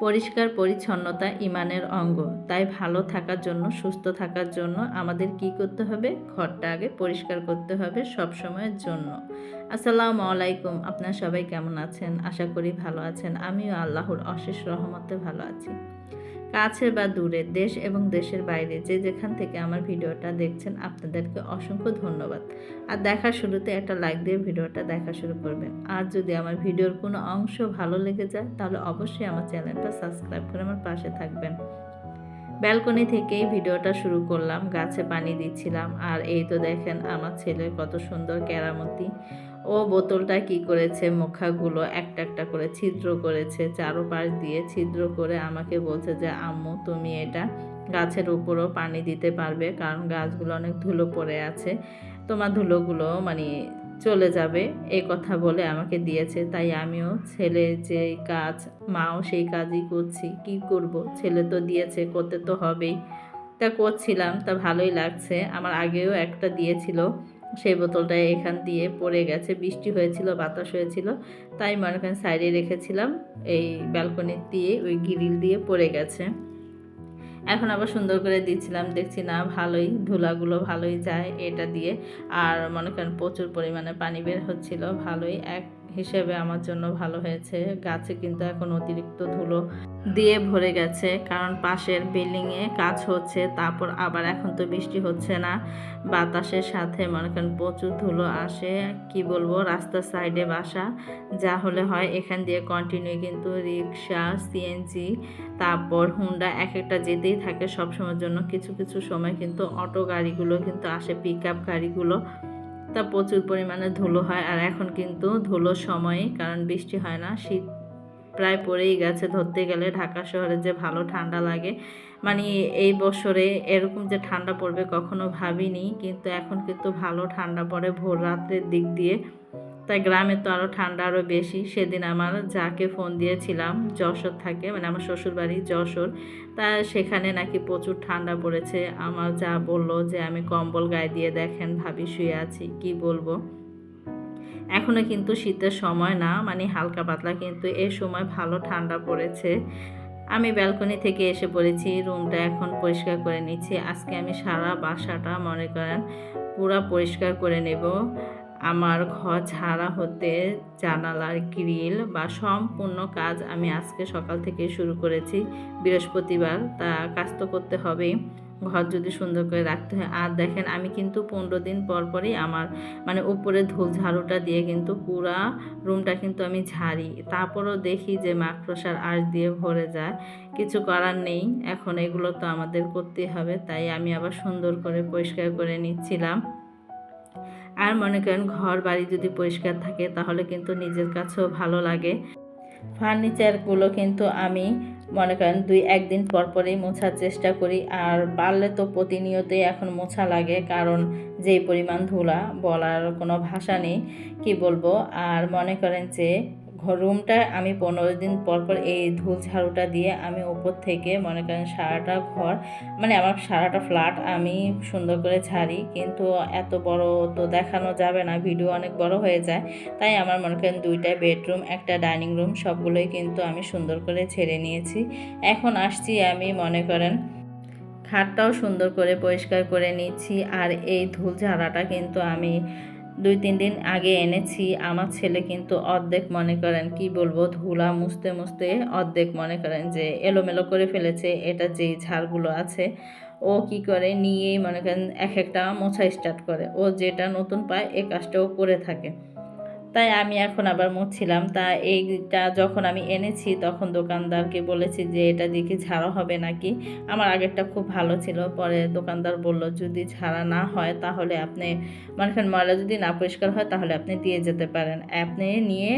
পরিষ্কার পরিচ্ছন্নতা ইমানের অঙ্গ। তাই ভালো থাকার জন্য, সুস্থ থাকার জন্য আমাদের কি করতে হবে? ঘরটা আগে পরিষ্কার করতে হবে সব সময়ের জন্য। আসসালামু আলাইকুম। আপনারা সবাই কেমন আছেন? আশা করি ভালো আছেন। আমিও আল্লাহর অশেষ রহমতে ভালো আছি। কাছে বা দূরে, দেশ এবং দেশের বাইরে, যে যেখান থেকে আমার ভিডিওটা দেখছেন, আপনাদেরকে অসংখ্য ধন্যবাদ। আর দেখার শুরুতে একটা লাইক দিয়ে ভিডিওটা দেখা শুরু করবেন। আর যদি আমার ভিডিওর কোনো অংশ ভালো লেগে যায়, তাহলে অবশ্যই আমার চ্যানেলটা সাবস্ক্রাইব করে আমার পাশে থাকবেন। ব্যালকনি থেকেই ভিডিওটা শুরু করলাম, গাছে পানি দিচ্ছিলাম। আর এই তো দেখেন, আমার ছেলের কত সুন্দর কেরামতি। ও বোতলটা কি করেছে? মুখাগুলো একটা একটা করে ছিদ্র করেছে, চারোপাশ দিয়ে ছিদ্র করে আমাকে বলছে যে, আম্মু, তুমি এটা গাছের উপরও পানি দিতে পারবে, কারণ গাছগুলো অনেক ধুলো পড়ে আছে। তোমার ধুলোগুলো মানে চলে যাবে। এই কথা বলে আমাকে দিয়েছে। তাই আমিও ছেলে যে কাজ, মাও সেই কাজই করছি। কি করব? ছেলে তো দিয়েছে, করতে তো হবেই। তা করছিলাম, তা ভালোই লাগছে। আমার আগেও একটা দিয়েছিল। সেই বোতলটা এখান দিয়ে পড়ে গেছে। বৃষ্টি হয়েছিল, বাতাস হয়েছিল, তাই মনে করেন সাইডে রেখেছিলাম। এই ব্যালকনি দিয়ে, ওই গ্রিল দিয়ে পড়ে গেছে। এখন আবার সুন্দর করে দিচ্ছিলাম। দেখছি না, ভালোই, ধুলাগুলো ভালোই যায় এটা দিয়ে। আর মনে করেন প্রচুর পরিমাণে পানি বের হচ্ছিল, ভালোই। এক হিসেবে আমার জন্য ভালো হয়েছে। গাছে কিন্তু এখন অতিরিক্ত ধুলো দিয়ে ভরে গেছে, কারণ পাশের বিল্ডিংয়ে কাজ হচ্ছে, তারপর আবার এখন তো বৃষ্টি হচ্ছে না। বাতাসের সাথে মনে করেন প্রচুর ধুলো আসে, কি বলব, রাস্তার সাইডে বাসা, যা হলে হয় এখান দিয়ে কন্টিনিউ কিন্তু রিক্সা সিএনজি তারপর হুন্ডা এক একটা যেতেই থাকে সবসময়ের জন্য। কিছু কিছু সময় কিন্তু অটো গাড়িগুলো কিন্তু আসে পিক আপ গাড়িগুলো। তা প্রচুর পরিমাণে ধুলো হয় আর এখন কিন্তু ধুলোর সময় কারণ বৃষ্টি হয় না। শীত প্রায় পড়েই গেছে ধরতে গেলে। ঢাকা শহরে যে ভালো ঠান্ডা লাগে মানে এই বছরে এরকম যে ঠান্ডা পড়বে কখনো ভাবিনি, কিন্তু এখন কিন্তু ভালো ঠান্ডা পড়ে ভোর রাত্রের দিক দিয়ে। তাই গ্রামে তো আরও ঠান্ডা আরও বেশি। সেদিন আমার যাকে ফোন দিয়েছিলাম, যশোর থাকে মানে আমার শ্বশুরবাড়ি যশোর তা সেখানে নাকি প্রচুর ঠান্ডা পড়েছে। আমার যা বলল যে আমি কম্বল গায়ে দিয়ে দেখেন ভাবি শুয়ে আছি, কি বলব? এখনও কিন্তু শীতের সময় না মানে হালকা পাতলা কিন্তু এ সময় ভালো ঠান্ডা পড়েছে। আমি ব্যালকনি থেকে এসে পড়েছি, রুমটা এখন পরিষ্কার করে নিচ্ছি। আজকে আমি সারা বাসাটা মনে করেন পুরা পরিষ্কার করে নেব। আমার ঘর ছাড়া হতে জানালার গ্রিল বা সম্পূর্ণ কাজ আমি আজকে সকাল থেকে শুরু করেছি। বৃহস্পতিবার তা কাজ তো করতে হবেই। ঘর যদি সুন্দর করে রাখতে হয়। আর দেখেন, আমি কিন্তু পনেরো দিন পর পরই আমার মানে উপরে ধুল ঝাড়ুটা দিয়ে কিন্তু পুরা রুমটা কিন্তু আমি ঝাড়ি। তারপরও দেখি যে মাকড়সার আঁশ দিয়ে ভরে যায়। কিছু করার নেই। এখন এগুলো তো আমাদের করতেই হবে। তাই আমি আবার সুন্দর করে পরিষ্কার করে নিচ্ছিলাম। আর মনে করেন ঘর বাড়ি যদি পরিষ্কার থাকে, তাহলে কিন্তু নিজের কাছেও ভালো লাগে। ফার্নিচারগুলো কিন্তু আমি মনে করেন দুই, একদিন পর পরেই মোছার চেষ্টা করি। আর বাড়লে তো প্রতিনিয়তই এখন মোছা লাগে, কারণ যেই পরিমাণ ধুলা বলার কোনো ভাষা নেই, কি বলব? আর মনে করেন যে রুমটা আমি পনেরো দিন পর পর এই ধুল ঝাড়ুটা দিয়ে আমি উপর থেকে মনে করেন সারাটা ঘর মানে আমার সারাটা ফ্ল্যাট আমি সুন্দর করে ঝাড়ি। কিন্তু এত বড় তো দেখানো যাবে না, ভিডিও অনেক বড় হয়ে যায়। তাই আমার মনে করেন দুইটা বেডরুম, একটা ডাইনিং রুম সবগুলোই কিন্তু আমি সুন্দর করে ছেড়ে নিয়েছি। এখন আসছি আমি মনে করেন খাটটাও সুন্দর করে পরিষ্কার করে নিচ্ছি। আর এই ধুল ঝাড়াটা কিন্তু আমি দুই, তিন দিন আগে এনেছি। আমার ছেলে কিন্তু অর্ধেক মনে করেন, কি বলব, ধুলা মুছতে মুছতে অর্ধেক মনে করেন যে এলোমেলো করে ফেলেছে, এটা যেই ঝাড়গুলো আছে। ও কি করে, নিয়েই মনে করেন এক একটা মোছা স্টার্ট করে। ও যেটা নতুন পায়, এ কাজটাও করে থাকে। তাই আমি এখন আবার মুছছিলাম তা এইটা যখন আমি এনেছি, তখন দোকানদারকে বলেছি যে, এটা দেখি ঝাড়া হবে নাকি? আমার আগেরটা খুব ভালো ছিল। পরে দোকানদার বলল, যদি ঝাড়া না হয়, তাহলে আপনি মানে ময়লা যদি না পরিষ্কার হয়, তাহলে আপনি দিয়ে যেতে পারেন। আপনি নিয়ে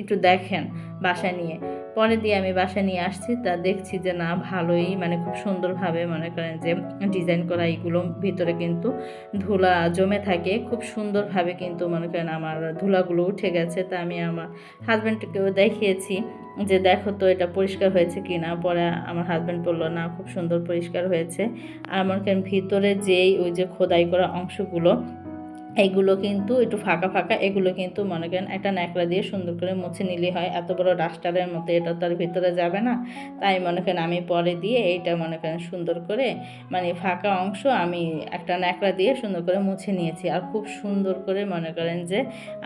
একটু দেখেন বাসায় নিয়ে। পরে দিয়ে আমি বাসায় নিয়ে আসছি, তা দেখছি যে না, ভালোই মানে খুব সুন্দরভাবে মনে করেন যে ডিজাইন করা এইগুলো ভিতরে কিন্তু ধুলা জমে থাকে। খুব সুন্দরভাবে কিন্তু মনে করেন আমার ধুলাগুলো উঠে গেছে, তা আমি আমার হাজব্যান্ডকেও দেখিয়েছি যে দেখো তো এটা পরিষ্কার হয়েছে কি না পরে আমার হাজব্যান্ড বলল, না, খুব সুন্দর পরিষ্কার হয়েছে। আর মনে করেন ভিতরে যেই ওই যে খোদাই করা অংশগুলো এইগুলো কিন্তু একটু ফাঁকা ফাঁকা, এগুলো কিন্তু মনে করেন একটা ন্যাকড়া দিয়ে সুন্দর করে মুছে নিলে হয়। এত বড় ডাস্টারের মতো এটা তো আর ভিতরে যাবে না। তাই মনে করেন আমি পরে দিয়ে এইটা মনে করেন সুন্দর করে মানে ফাঁকা অংশ আমি একটা ন্যাকড়া দিয়ে সুন্দর করে মুছে নিয়েছি। আর খুব সুন্দর করে মনে করেন যে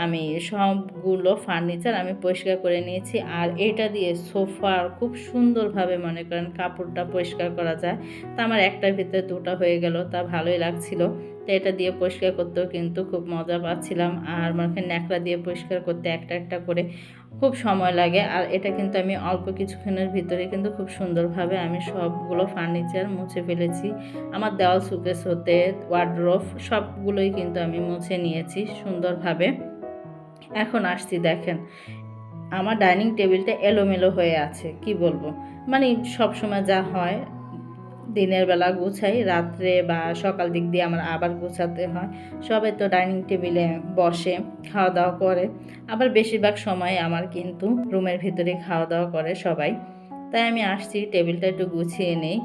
আমি সবগুলো ফার্নিচার আমি পরিষ্কার করে নিয়েছি। আর এটা দিয়ে সোফার খুব সুন্দরভাবে মনে করেন কাপড়টা পরিষ্কার করা যায়। তা আমার একটার ভিতরে দুটা হয়ে গেল, তা ভালোই লাগছিল। তো এটা দিয়ে পরিষ্কার করতেও কিন্তু খুব মজা পাচ্ছিলাম। আর মনে ন্যাকড়া দিয়ে পরিষ্কার করতে একটা একটা করে খুব সময় লাগে। আর এটা কিন্তু আমি অল্প কিছুক্ষণের ভিতরে কিন্তু খুব সুন্দরভাবে আমি সবগুলো ফার্নিচার মুছে ফেলেছি। আমার দেওয়াল, সুকেস হতে ওয়ার্ড্রোফ সবগুলোই কিন্তু আমি মুছে নিয়েছি সুন্দরভাবে। এখন আসছি দেখেন, আমার ডাইনিং টেবিলটা এলোমেলো হয়ে আছে, কি বলব? মানে সবসময় যা হয় দিনের বেলা গুছাই, রাত্রে বা সকাল দিক দিয়ে আমার আবার গুছাতে হয়। সবাই তো ডাইনিং টেবিলে বসে খাওয়া দাওয়া করে। আবার বেশিরভাগ সময় আমার কিন্তু রুমের ভিতরে খাওয়া দাওয়া করে সবাই। তাই আমি আসছি, টেবিলটা একটু গুছিয়ে নেই।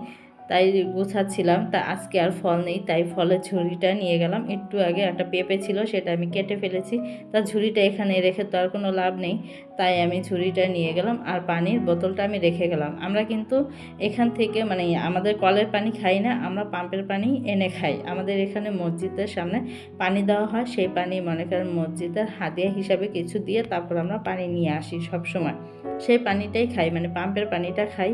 তাই গোছাচ্ছিলাম। তা আজকে আর ফল নেই, তাই ফলের ঝুড়িটা নিয়ে গেলাম। একটু আগে একটা পেঁপে ছিল, সেটা আমি কেটে ফেলেছি। তা ঝুড়িটা এখানে রেখে তো আর কোনো লাভ নেই, তাই আমি ঝুড়িটা নিয়ে গেলাম আর পানির বোতলটা আমি রেখে গেলাম। আমরা কিন্তু এখান থেকে মানে আমাদের কলের পানি খাই না, আমরা পাম্পের পানি এনে খাই। আমাদের এখানে মসজিদের সামনে পানি দেওয়া হয়, সেই পানি মনে করেন মসজিদের হাদিয়া হিসাবে কিছু দিয়ে তারপর আমরা পানি নিয়ে আসি সব সময় সেই পানিটাই খাই মানে পাম্পের পানিটা খাই।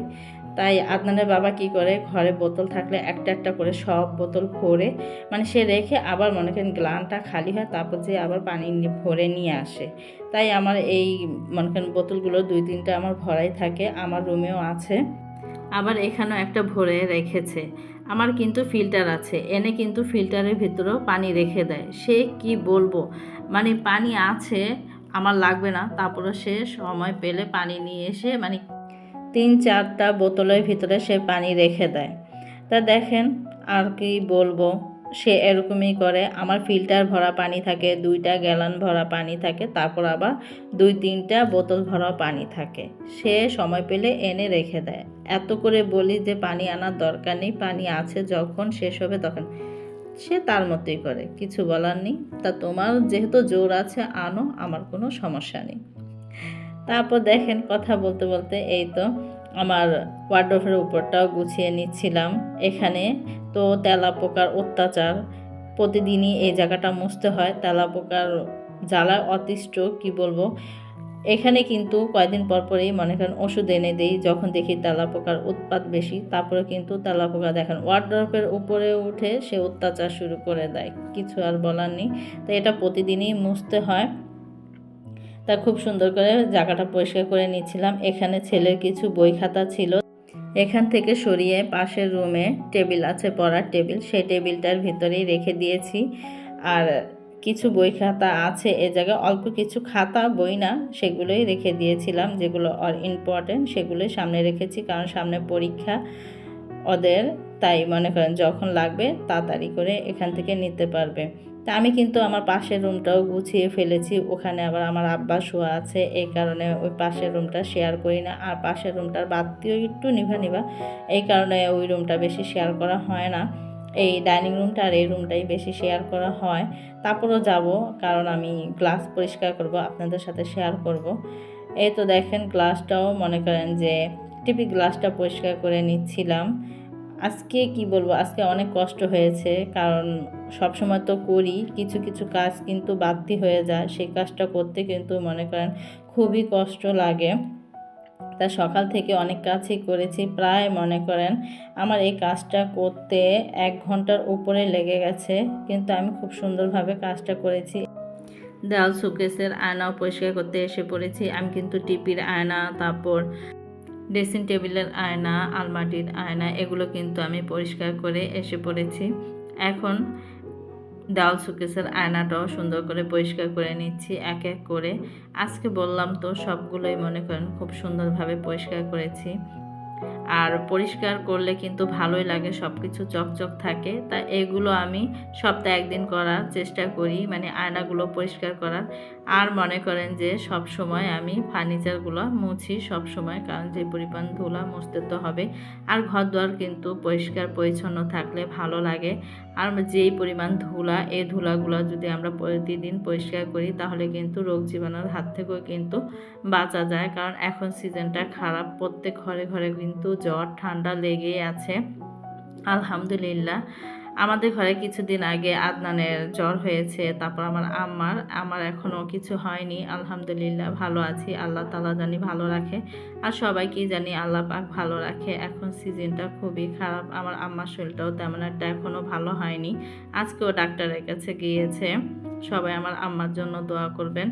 তাই আদনানের বাবা কি করে? ঘরে বোতল থাকলে একটা একটা করে সব বোতল ভরে মানে সে রেখে আবার মনে করেন গ্লানটা খালি হয়, তারপর যে আবার পানি ভরে নিয়ে আসে। তাই আমার এই মনে করেন বোতলগুলো দুই তিনটা আমার ভরাই থাকে, আমার রুমেও আছে। আবার এখানেও একটা ভরে রেখেছে। আমার কিন্তু ফিল্টার আছে, এনে কিন্তু ফিল্টারের ভিতরেও পানি রেখে দেয়। সে কি বলব? মানে পানি আছে, আমার লাগবে না তারপরে সে সময় পেলে পানি নিয়ে এসে মানে তিন চারটা বোতলের ভিতরে সে পানি রেখে দেয়। তা দেখেন, আর কি বলব? সে এরকমই করে। আমার ফিল্টার ভরা পানি থাকে, দুইটা গ্যালান ভরা পানি থাকে, তারপর আবার দুই তিনটা বোতল ভরা পানি থাকে। সে সময় পেলে এনে রেখে দেয়। এত করে বলি যে পানি আনার দরকার নেই, পানি আছে যখন শেষ হবে তখন। সে তার মতোই করে, কিছু বলার নেই। তা তোমার যেহেতু জোর আছে, আনো, আমার কোনো সমস্যা নেই। তারপর দেখেন কথা বলতে বলতে এই তো আমার ওয়ার্ড্রফের উপরটাও গুছিয়ে নিচ্ছিলাম। এখানে তো তেলা পোকার অত্যাচার। প্রতিদিনই এই জায়গাটা মুছতে হয়। তেলা পোকার জ্বালায় অতিষ্ঠ, কি বলব? এখানে কিন্তু কয়েকদিন পর পরেই মনে করেন ওষুধ এনে দিই, যখন দেখি তেলা পোকার উৎপাত বেশি, তারপরে কিন্তু তেলা পোকা দেখেন ওয়ার্ড্রপের উপরে উঠে সে অত্যাচার শুরু করে দেয়। কিছু আর বলার নেই। তো এটা প্রতিদিনই মুছতে হয়। তা খুব সুন্দর করে জায়গাটা পরিষ্কার করে নিচ্ছিলাম। এখানে ছেলের কিছু বই খাতা ছিল। এখান থেকে সরিয়ে পাশের রুমে টেবিল আছে, পড়ার টেবিল। সেই টেবিলটার ভিতরেই রেখে দিয়েছি। আর কিছু বই খাতা আছে, এ জায়গায় অল্প কিছু খাতা, বই না, সেগুলোই রেখে দিয়েছিলাম, যেগুলো অল ইম্পর্টেন্ট সেগুলোই সামনে রেখেছি। কারণ সামনে পরীক্ষা ওদের, তাই মনে করেন যখন লাগবে তাড়াতাড়ি করে এখান থেকে নিতে পারবে। তা আমি কিন্তু আমার পাশের রুমটাও গুছিয়ে ফেলেছি। ওখানে আবার আমার আব্বা শোয়া আছে, এই কারণে ওই পাশের রুমটা শেয়ার করি না। আর পাশের রুমটার বাদটিও একটু নিভা নিভা, এই কারণে ওই রুমটা বেশি শেয়ার করা হয় না। এই ডাইনিং রুমটা আর এই রুমটাই বেশি শেয়ার করা হয়। তারপরও যাব, কারণ আমি গ্লাস পরিষ্কার করব, আপনাদের সাথে শেয়ার করব। এই তো দেখেন গ্লাসটাও মনে করেন যে টিপি গ্লাসটা পরিষ্কার করে নিচ্ছিলাম। আজকে কি বলব? আজকে অনেক কষ্ট হয়েছে, কারণ সব সময় তো করি, কিছু কিছু কাজ কিন্তু বাড়তি হয়ে যায়, সেই কাজটা করতে কিন্তু মনে করেন খুবই কষ্ট লাগে। তা সকাল থেকে অনেক কাজই করেছি, প্রায় মনে করেন আমার এই কাজটা করতে এক ঘণ্টার উপরে লেগে গেছে, কিন্তু আমি খুব সুন্দরভাবে কাজটা করেছি। দেওয়াল সুকেসের আয়নাও পরিষ্কার করতে এসে পড়েছি, আমি কিন্তু টিপির আয়না, তারপর ড্রেসিং টেবিলের আয়না আলমাটির আয়না, এগুলো কিন্তু আমি পরিষ্কার করে এসে পড়েছি। এখন ডাল সুকেসের আয়নাটাও সুন্দর করে পরিষ্কার করে নিচ্ছি, এক এক করে। আজকে বললাম তো সবগুলোই মনে করেন খুব সুন্দরভাবে পরিষ্কার করেছি। আর পরিষ্কার করলে কিন্তু ভালোই লাগে সব কিছু চকচক থাকে। তা এগুলো আমি সপ্তাহে একদিন করার চেষ্টা করি মানে আয়নাগুলো পরিষ্কার করার। আর মনে করেন যে সব সময় আমি ফার্নিচারগুলো মুছি সব সময় কারণ যে পরিমাণ ধুলা মুছতে তো হবে। আর ঘর দুয়ার কিন্তু পরিষ্কার, পরিচ্ছন্ন থাকলে ভালো লাগে। আর যেই পরিমাণ ধুলা, এই ধুলাগুলো যদি আমরা প্রতিদিন পরিষ্কার করি, তাহলে কিন্তু রোগ জীবাণুর হাত থেকেও কিন্তু বাঁচা যায়। কারণ এখন সিজনটা খারাপ, প্রত্যেক ঘরে ঘরে কিন্তু জ্বর, ঠান্ডা লেগেই আছে। আলহামদুলিল্লাহ। আমাদের ঘরে কিছুদিন আগে আদনানের জ্বর হয়েছে, তারপর আমার আম্মার। আমার এখনও কিছু হয়নি। আলহামদুলিল্লাহ, ভালো আছি। আল্লাহ তালা জানি ভালো রাখে। আর সবাইকেই জানি আল্লাহ পাক ভালো রাখে। এখন সিজনটা খুবই খারাপ। আমার আম্মার শরীরটাও তেমন একটা এখনও ভালো হয়নি। আজকেও ডাক্তারের কাছে গিয়েছে। সবাই আমার আম্মার জন্য দোয়া করবেন।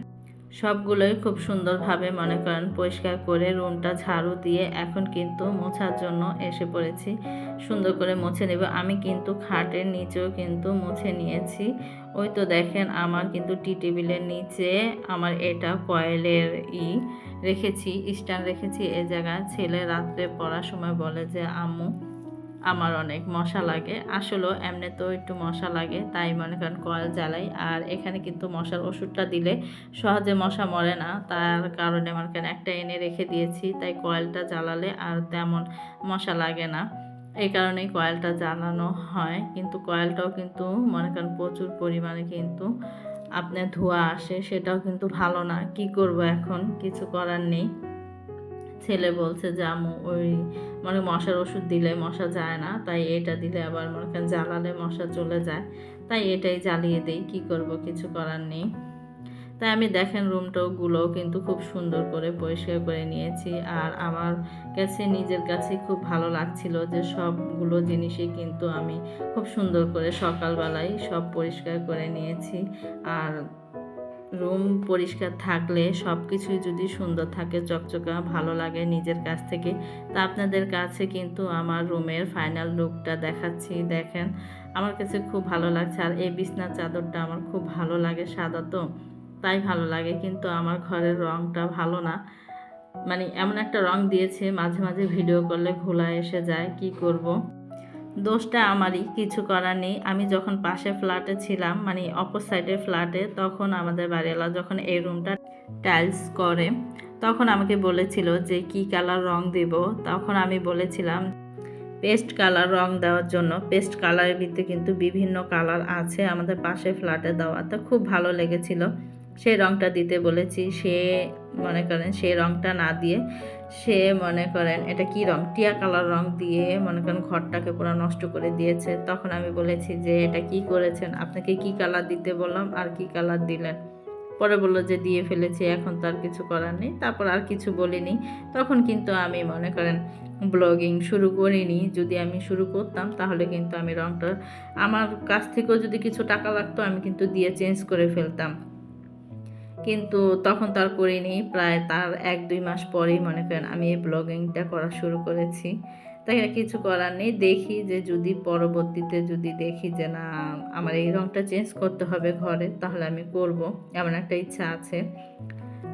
সবগুলোই খুব সুন্দরভাবে মনে করেন পরিষ্কার করে রুমটা ঝাড়ু দিয়ে এখন কিন্তু মোছার জন্য এসে পড়েছি। সুন্দর করে মুছে নেব। আমি কিন্তু খাটের নিচেও কিন্তু মুছে নিয়েছি। ওই তো দেখেন আমার কিন্তু টি টেবিলের নিচে আমার এটা কয়েলের ই রেখেছি, স্ট্যান্ড রেখেছি। এ জায়গায় ছেলে রাত্রে পড়ার সময় বলে যে, আম্মু আমার অনেক মশা লাগে। আসলেও এমনিতেও একটু মশা লাগে, তাই মনে করেন কয়েল জ্বালাই। আর এখানে কিন্তু মশার ওষুধটা দিলে সহজে মশা মরে না। তার কারণে মনে করেন একটা এনে রেখে দিয়েছি, তাই কয়েলটা জ্বালালে আর তেমন মশা লাগে না। এই কারণেই কয়েলটা জ্বালানো হয়। কিন্তু কয়েলটাও কিন্তু মনে করেন প্রচুর পরিমাণে কিন্তু আপনার ধোঁয়া আসে, সেটাও কিন্তু ভালো না। কি করব এখন? কিছু করার নেই। ছেলে বলছে যে ওই মানে মশার ওষুধ দিলে মশা যায় না, তাই এটা দিলে আবার মনে করেন জ্বালালে মশা চলে যায়, তাই এটাই জ্বালিয়ে দিই, কি করব, কিছু করার নেই। তাই আমি দেখেন রুমটাগুলো কিন্তু খুব সুন্দর করে পরিষ্কার করে নিয়েছি, আর আমার কাছে, নিজের কাছে খুব ভালো লাগছিল যে, সবগুলো জিনিসই কিন্তু আমি খুব সুন্দর করে সকালবেলায় সব পরিষ্কার করে নিয়েছি, আর রুম পরিষ্কার থাকলে সব কিছুই যদি সুন্দর থাকে, চকচকা ভালো লাগে নিজের কাছ থেকে, তা আপনাদের কাছে কিন্তু আমার রুমের ফাইনাল লুকটা দেখাচ্ছি, দেখেন আমার কাছে খুব ভালো লাগছে, আর এই বিছনার চাদরটা আমার খুব ভালো লাগে, সাদা তো, তাই ভালো লাগে, কিন্তু আমার ঘরের রঙটা ভালো না মানে এমন একটা রং দিয়েছে, মাঝে মাঝে ভিডিও করলে ঘোলা এসে যায়, কি করব। দোষটা আমারই, কিছু করার নেই। আমি যখন পাশে ফ্ল্যাটে ছিলাম মানে অপর সাইডের ফ্ল্যাটে তখন আমাদের বাড়িওয়ালা যখন এই রুমটা টাইলস করে, তখন আমাকে বলেছিল যে, কি কালার রং দেব? তখন আমি বলেছিলাম পেস্ট কালার রং দেওয়ার জন্য। পেস্ট কালারের ভিতরে কিন্তু বিভিন্ন কালার আছে আমাদের পাশে ফ্ল্যাটে দেওয়া। তো খুব ভালো লেগেছিল। সেই রংটা দিতে বলেছি। সে মনে করেন সেই রংটা না দিয়ে সে মনে করেন, এটা কি রং? টিয়া কালার রং দিয়ে মনে করেন ঘরটাকে পুরো নষ্ট করে দিয়েছে। তখন আমি বলেছি যে, এটা কি করেছেন? আপনাকে কি কালার দিতে বললাম? আর কি কালার দিলেন? পরে বলল যে, দিয়ে ফেলেছি, এখন তো আর কিছু করার নেই। তারপর আর কিছু বলিনি। তখন কিন্তু আমি মনে করেন ব্লগিং শুরু করিনি। যদি আমি শুরু করতাম, তাহলে কিন্তু আমি রংটা, আমার কাছ থেকেও যদি কিছু টাকা লাগতো, আমি কিন্তু দিয়ে চেঞ্জ করে ফেলতাম। কিন্তু তখন তার করিনি, প্রায় তার এক দুই মাস পরেই মনে করেন আমি এই ব্লগিংটা করা শুরু করেছি। তাই কিছু করার নেই, দেখি যে যদি পরবর্তীতে যদি দেখি যে না, আমার এই রঙটা চেঞ্জ করতে হবে ঘরে, তাহলে আমি করব, এমন একটা ইচ্ছা আছে।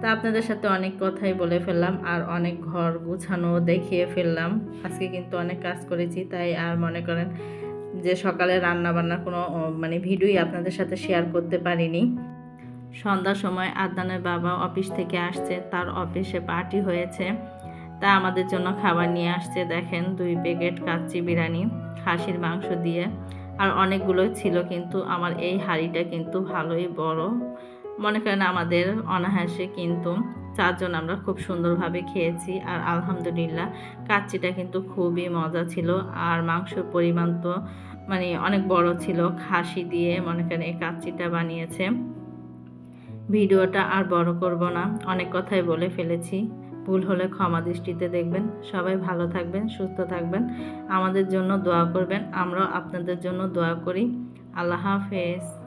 তা আপনাদের সাথে অনেক কথাই বলে ফেললাম, আর অনেক ঘর গুছানো দেখিয়ে ফেললাম। আজকে কিন্তু অনেক কাজ করেছি, তাই আর মনে করেন যে সকালে রান্না বান্নার কোনো মানে ভিডিওই আপনাদের সাথে শেয়ার করতে পারিনি। সন্ধ্যার সময় আদনানের বাবা অফিস থেকে আসছে, তার অফিসে পার্টি হয়েছে। তা আমাদের জন্য খাবার নিয়ে আসছে, দেখেন, দুই প্যাকেট কাচ্চি বিরিয়ানি, খাসির মাংস দিয়ে। আর অনেকগুলো ছিল, কিন্তু আমার এই হাঁড়িটা কিন্তু ভালোই বড়। মনে করেন আমাদের অনাহাসে কিন্তু চারজন আমরা খুব সুন্দরভাবে খেয়েছি, আর আলহামদুলিল্লাহ কাচ্চিটা কিন্তু খুবই মজা ছিল। আর মাংসর পরিমাণ তো মানে অনেক বড় ছিল, খাসি দিয়ে মনে করেন এই কাচ্চিটা বানিয়েছে। ভিডিওটা আর বড় করব না। অনেক কথাই বলে ফেলেছি। ভুল হলে ক্ষমা দৃষ্টিতে দেখবেন। সবাই ভালো থাকবেন, সুস্থ থাকবেন। আমাদের জন্য দোয়া করবেন। আমরাও আপনাদের জন্য দোয়া করি। আল্লাহ হাফেজ।